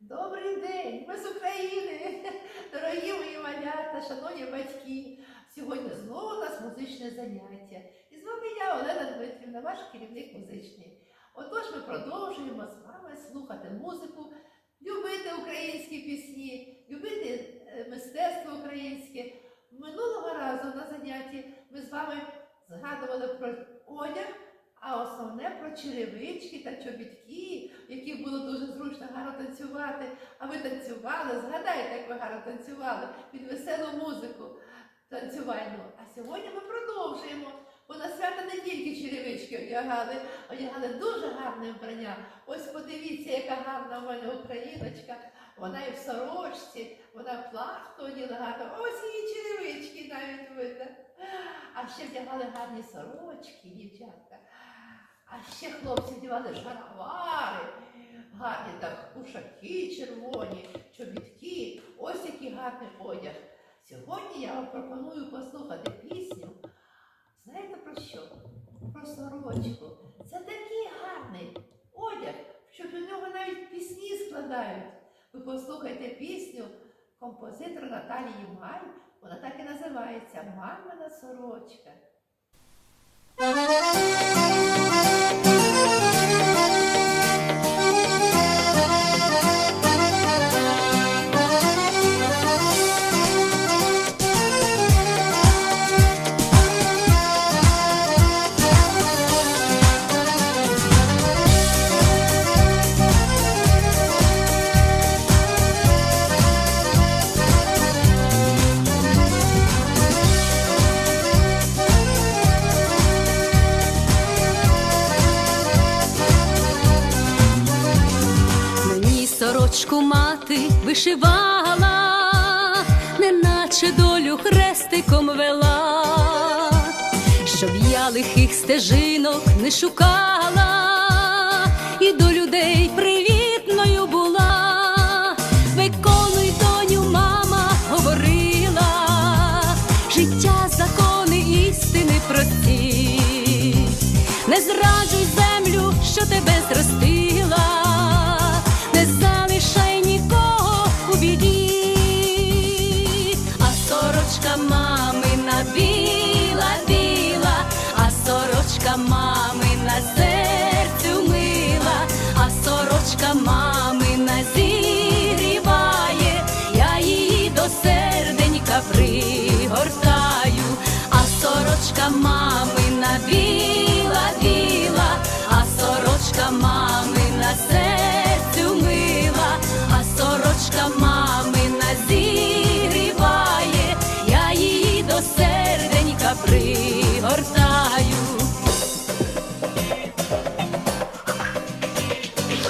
Добрий день, ми з України, дорогі мої малята, шановні батьки. Сьогодні знову у нас музичне заняття. І з вами я, Олена Дмитрівна, ваш керівник музичний. Отож, ми продовжуємо з вами слухати музику, любити українські пісні, любити е, мистецтво українське. Минулого разу на занятті ми з вами згадували про одяг, а основне про черевички та чобітки, яких було дуже зручно гарно танцювати. А ви танцювали, згадайте, як ви гарно танцювали під веселу музику танцювальну. А сьогодні ми продовжуємо. Бо на свято не тільки черевички одягали, одягали дуже гарне вбрання. Ось подивіться, яка гарна в мене україночка. Вона і в сорочці, вона плахту оділа гарно. Ось її черевички навіть видно. А ще вдягали гарні сорочки, дівчатка. А ще хлопці вдягали шаровари, гарні так кушаки червоні, чобітки. Ось який гарний одяг. Сьогодні я вам пропоную послухати пісню. Знаєте про що? Про сорочку. Це такий гарний одяг, що до нього навіть пісні складають. Ви послухайте пісню композитора Наталії Май. Вона так і називається Мамина сорочка. Сорочку мати вишивала, неначе долю хрестиком вела, щоб я лихих стежинок не шукала, і до людей привітною була. Виконуй доню, мама говорила, життя, закони, істини прості. Не зраджуй землю, що тебе зростила, мамина біла, біла, а сорочка мамина серцю мила, а сорочка мамина зігріває, я її до серденька пригортаю.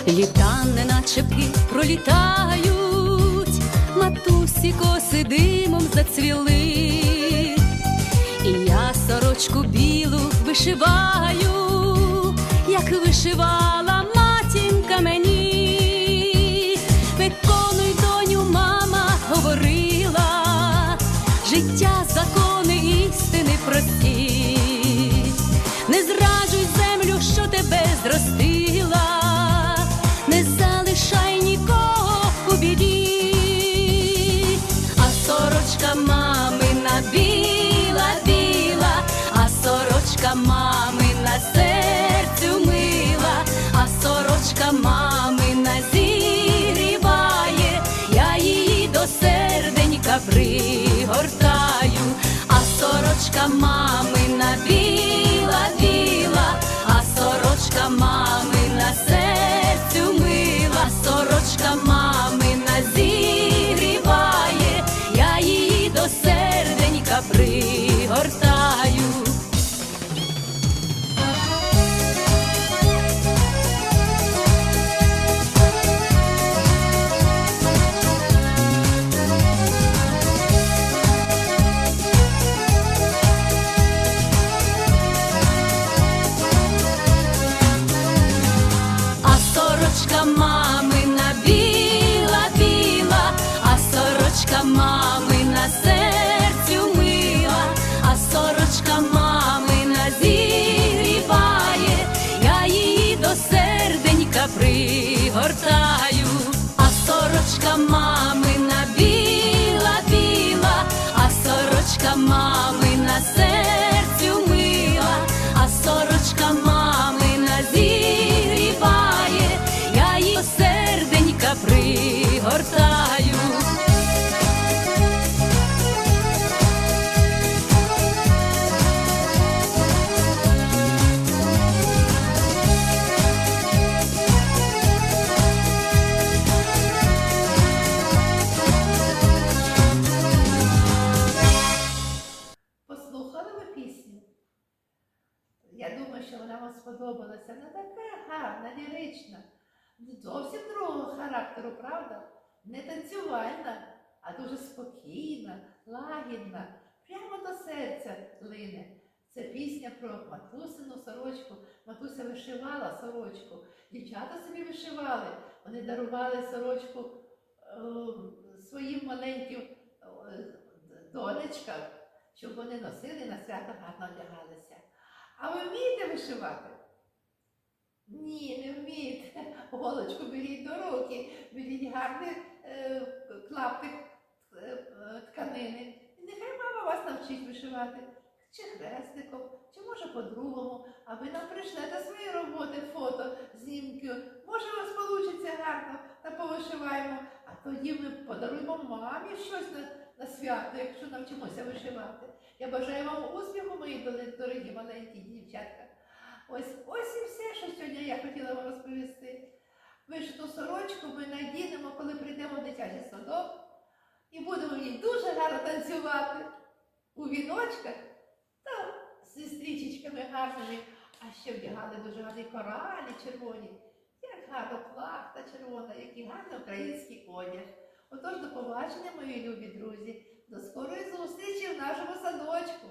Літа неначе птахи пролітають, матусі коси димом зацвіли, сорочку білу вишиваю, як вишивала матінка мені, виконуй доню, мама говорила, життя, сорочка come on. Сподобалася. Вона така гарна, лірична, зовсім другого характеру, правда? Не танцювальна, а дуже спокійна, лагідна, прямо до серця лине. Це пісня про матусину сорочку. Матуся вишивала сорочку. Дівчата собі вишивали. Вони дарували сорочку е, своїм маленьким е, донечкам, щоб вони носили на свято гарно одягалися. А ви вмієте вишивати? Ні, не вмієте. Голочку беріть до руки, беріть гарний е, клаптик е, тканини. І нехай мама вас навчить вишивати. Чи хрестиком, чи може по-другому, а ви нам пришлете свої роботи, фото, знімки. Може, у вас вийде гарно та повишиваємо, а тоді ми подаруємо мамі щось на, на свято, якщо навчимося вишивати. Я бажаю вам успіху, мої дорогі маленькі дівчатка. Ось ось і все, що сьогодні я хотіла вам розповісти. Вишиту сорочку ми надінемо, коли прийдемо в дитячий садок, і будемо в ній дуже гарно танцювати у віночках та зі стрічечками гарними, а ще вдягали дуже гарні коралі червоні, як гарно плахта червона, який гарний український одяг. Отож, до побачення, мої любі друзі, до скорої зустрічі в нашому садочку!